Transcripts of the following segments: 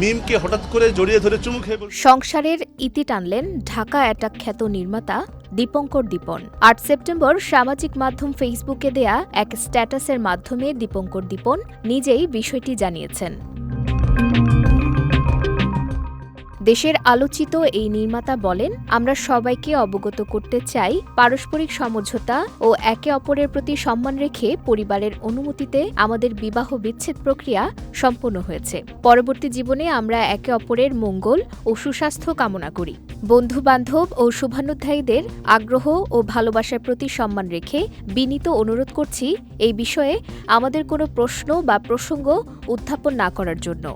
মিমকে হঠাৎ করে জড়িয়ে ধরে চুমু খেয়ে সংসারের ইতি টানলেন ঢাকা অ্যাটাক খ্যাত নির্মাতা দীপঙ্কর দীপন। আট সেপ্টেম্বর সামাজিক মাধ্যম ফেসবুকে দেয়া এক স্ট্যাটাসের মাধ্যমে দীপঙ্কর দীপন নিজেই বিষয়টি জানিয়েছেন। দেশের আলোচিত এই নির্মাতা বলেন, আমরা সবাইকে অবগত করতে চাই পারস্পরিক সমঝোতা ও একে অপরের প্রতি সম্মান রেখে পরিবারের অনুমতিতে আমাদের বিবাহ বিচ্ছেদ প্রক্রিয়া সম্পন্ন হয়েছে। পরবর্তী জীবনে আমরা একে অপরের মঙ্গল ও সুস্বাস্থ্য কামনা করি। বন্ধু বান্ধব ও শুভানুধ্যায়ীদের আগ্রহ ও ভালোবাসার প্রতি সম্মান রেখে বিনীত অনুরোধ করছি এই বিষয়ে আমাদের কোনো প্রশ্ন বা প্রসঙ্গ উত্থাপন না করার জন্য।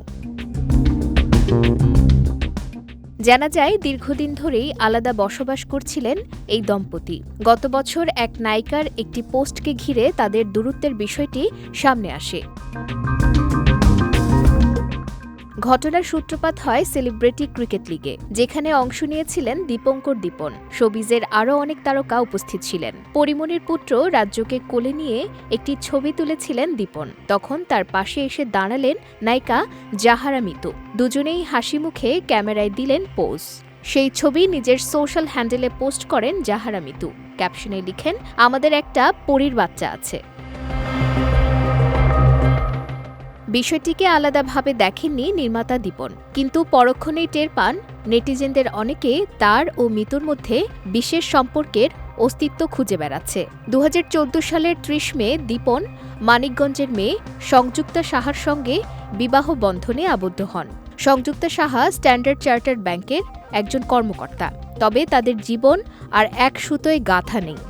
জানা যায়, দীর্ঘদিন ধরেই আলাদা বসবাস করছিলেন এই দম্পতি। গত বছর এক নায়িকার একটি পোস্টকে ঘিরে তাদের দূরত্বের বিষয়টি সামনে আসে। ঘটনার সূত্রপাত হয় সেলিব্রিটি ক্রিকেট লিগে, যেখানে অংশ নিয়েছিলেন দীপঙ্কর দীপন। শোবিজের আরও অনেক তারকা উপস্থিত ছিলেন। পরিমণির পুত্র রাজ্যকে কোলে নিয়ে একটি ছবি তুলেছিলেন দীপন। তখন তার পাশে এসে দাঁড়ালেন নায়িকা জাহারা মিতু। দুজনেই হাসি মুখে ক্যামেরায় দিলেন পোজ। সেই ছবি নিজের সোশ্যাল হ্যান্ডেলে পোস্ট করেন জাহারা মিতু। ক্যাপশনে লিখেন, আমাদের একটা পরীর বাচ্চা আছে। বিষয়টিকে আলাদাভাবে দেখেননি নির্মাতা দীপন। কিন্তু পরক্ষণেই টের পান, নেটিজেনদের অনেকে তার ও মিতুর মধ্যে বিশেষ সম্পর্কের অস্তিত্ব খুঁজে বেড়াচ্ছে। দু হাজার চৌদ্দ সালের ত্রিশ মে দীপন, মানিকগঞ্জের মেয়ে সংযুক্তা সাহার সঙ্গে বিবাহ বন্ধনে আবদ্ধ হন। সংযুক্তা সাহা স্ট্যান্ডার্ড চার্টার্ড ব্যাংকের একজন কর্মকর্তা। তবে তাদের জীবন আর এক সুতোয় গাথা নেই।